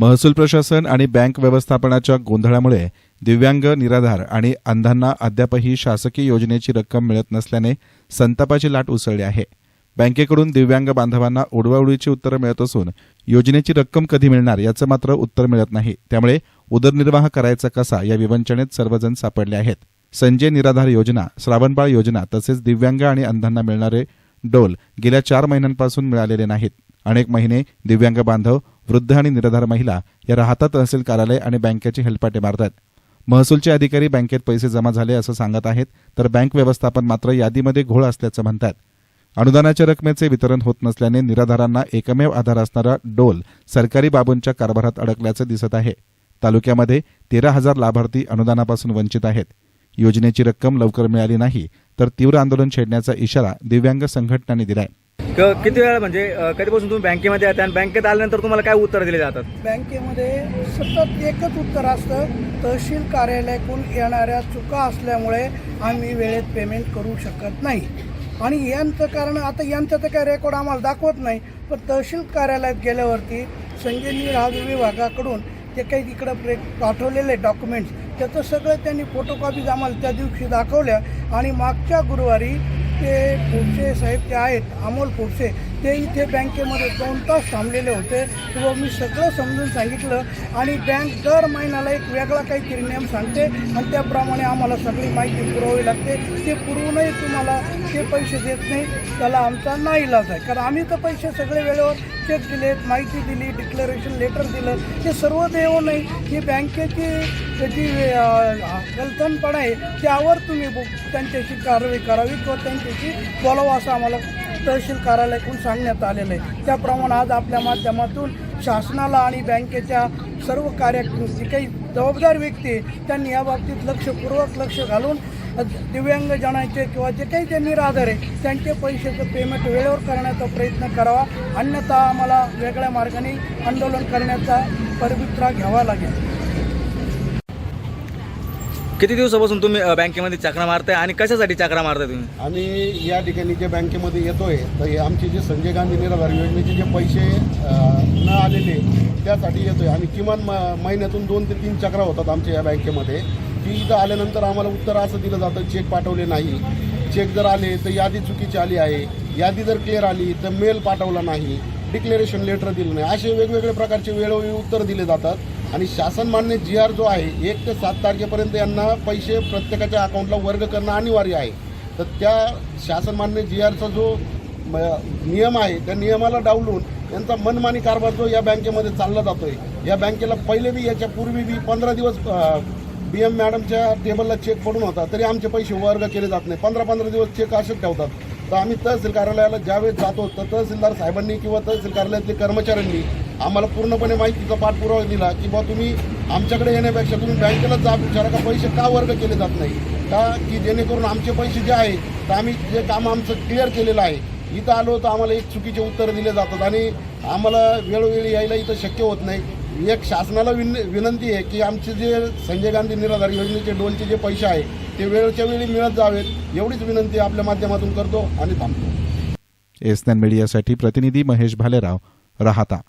महसूल प्रशासन आणि बँक व्यवस्थापनाच्या गोंधळामुळे दिव्यांग निराधार आणि अंधांना अद्यापही शासकीय योजनेची रक्कम मिळत नसल्याने संतापाची लाट उसळली आहे. बँकेकडून दिव्यांग बांधवांना उडवाउडीची उत्तरं मिळत असून योजनेची रक्कम कधी मिळणार याचं मात्र उत्तर मिळत नाही. त्यामुळे उदरनिर्वाह करायचा कसा या विवंचनेत सर्वजण सापडले आहेत. संजय निराधार योजना श्रावणबाळ योजना तसेच दिव्यांग आणि अंधांना मिळणारे डोल गेल्या चार महिन्यांपासून मिळालेले नाहीत. अनेक महिने दिव्यांग बांधव वृद्ध आणि निराधार महिला या राहतात तहसील कार्यालय आणि बँकेचे हेलपाटे मारतात. महसूलचे अधिकारी बँकेत पैसे जमा झाले असं सांगत आहेत तर बँक व्यवस्थापन मात्र यादीमध्ये घोळ असल्याचं म्हणतात. अनुदानाच्या रकमेचे वितरण होत नसल्याने निराधारांना एकमेव आधार असणारा डोल सरकारी बाबूंच्या कारभारात अडकल्याचं दिसत आहे. तालुक्यामध्ये तेरा हजार लाभार्थी अनुदानापासून वंचित आहेत. योजनेची रक्कम लवकर मिळाली नाही तर तीव्र आंदोलन छेडण्याचा इशारा दिव्यांग संघटनांनी दिलाय. आहे किती वेळा म्हणजे कधीपासून तुम्ही बँकेमध्ये येतात आणि बँकेत आल्यानंतर तुम्हाला काय उत्तर दिले जातात? बँकेमध्ये सतत एकच उत्तर असतं तहसील कार्यालयाकडून येणाऱ्या चुका असल्यामुळे आम्ही वेळेत पेमेंट करू शकत नाही. आणि यांचं कारण आता यांचं तर काय रेकॉर्ड आम्हाला दाखवत नाही पण तहसील कार्यालयात गेल्यावरती संजीवनी राजू विभागाकडून ते काही इकडं पाठवलेले डॉक्युमेंट्स त्याचं सगळं त्यांनी फोटोकॉपीज आम्हाला त्या दिवशी दाखवल्या आणि मागच्या गुरुवारी ते पुढचे साहेब जे आहेत अमोल फुडसे ते इथे बँकेमध्ये दोन तास थांबलेले होते व मी सगळं समजून सांगितलं आणि बँक दर महिन्याला एक वेगळा काहीतरी नियम सांगते आणि त्याप्रमाणे आम्हाला सगळी माहिती पुरवावी लागते. ते पुरवूनही तुम्हाला ते पैसे देत नाही त्याला आमचा नाईलाज आहे. कारण आम्ही तर पैसे सगळे वेळेवर चेक दिलेत माहिती दिली डिक्लेरेशन लेटर दिलं. ते सर्व देऊ नाही. ही बँकेची त्याची गलथनपणा आहे त्यावर तुम्ही त्यांच्याशी कारवाई करावी किंवा त्यांच्याशी बोलावं असं आम्हाला तहसील कार्यालयाकडून सांगण्यात आलेलं आहे. त्याप्रमाणे आज आपल्या माध्यमातून शासनाला आणि बँकेच्या सर्व कार्य जी काही जबाबदार व्यक्ती त्यांनी या बाबतीत लक्षपूर्वक लक्ष घालून दिव्यांगजनाचे किंवा जे काही ते निराधार आहे त्यांचे पैशाचं पेमेंट वेळेवर करण्याचा प्रयत्न करावा. अन्यथा आम्हाला वेगळ्या मार्गाने आंदोलन करण्याचा परवित्रा घ्यावा लागेल. किती दिवसापासून तुम्ही अ, बँकेमध्ये चाकरा मारताय आणि कशासाठी चाकरा मारताय तुम्ही? आणि या ठिकाणी जे बँकेमध्ये येतोय तर हे आमचे जे संजय गांधी निराधार योजनेचे जे पैसे न आलेले त्यासाठी येतोय. आणि किमान म- महिन्यातून दोन ते तीन चक्रा होतात आमच्या या बँकेमध्ये. की इथं आल्यानंतर आम्हाला उत्तर असं दिलं जातं चेक पाठवले नाही. चेक जर आले तर यादी चुकीची आली आहे. यादी जर क्लिअर आली तर मेल पाठवला नाही. डिक्लेरेशन लेटर दिलं नाही. असे वेगवेगळे प्रकारचे वेळोवेळी उत्तर दिले जातात. आणि शासन मान्य जी आर जो आहे एक ते सात तारखेपर्यंत यांना पैसे प्रत्येकाच्या अकाउंटला वर्ग करणं अनिवार्य आहे. तर त्या शासन मान्य जी आरचा जो म- नियम आहे त्या नियमाला डावलून यांचा मनमानी कारभार जो या बँकेमध्ये चालला जातोय. या बँकेला पहिले बी याच्या पूर्वी बी पंधरा दिवस बी एम मॅडमच्या टेबलला चेक पडून होता तरी आमचे पैसे वर्ग केले जात नाही. पंधरा पंधरा दिवस चेक असेच ठेवतात. तर आम्ही तहसील कार्यालयाला ज्यावेळेस जातो तर तहसीलदार साहेबांनी किंवा तहसील कार्यालयातले कर्मचाऱ्यांनी आम्हाला पूर्णपणे माहितीचा पाठपुरावा दिला की बा तुम्ही आमच्याकडे येण्यापेक्षा तुम्ही बँकेला जाब विचारा का? पैसे का वर्ग केले जात नाही? का की जेणेकरून आमचे पैसे जे आहे तर आम्ही जे काम आमचं क्लिअर केलेलं आहे इथं आलो तर आम्हाला एक चुकीचे उत्तर दिले जातात आणि आम्हाला वेळोवेळी यायला इथं शक्य होत नाही. एक शासनाला विन विनंती आहे की आमचे जे संजय गांधी निराधार योजनेचे डोलचे जे पैसे आहे ते वेळच्या वेळी मिळत जावेत एवढीच विनंती आपल्या माध्यमातून करतो आणि थांबतो. एसनॅन मीडियासाठी प्रतिनिधी महेश भालेराव राहता.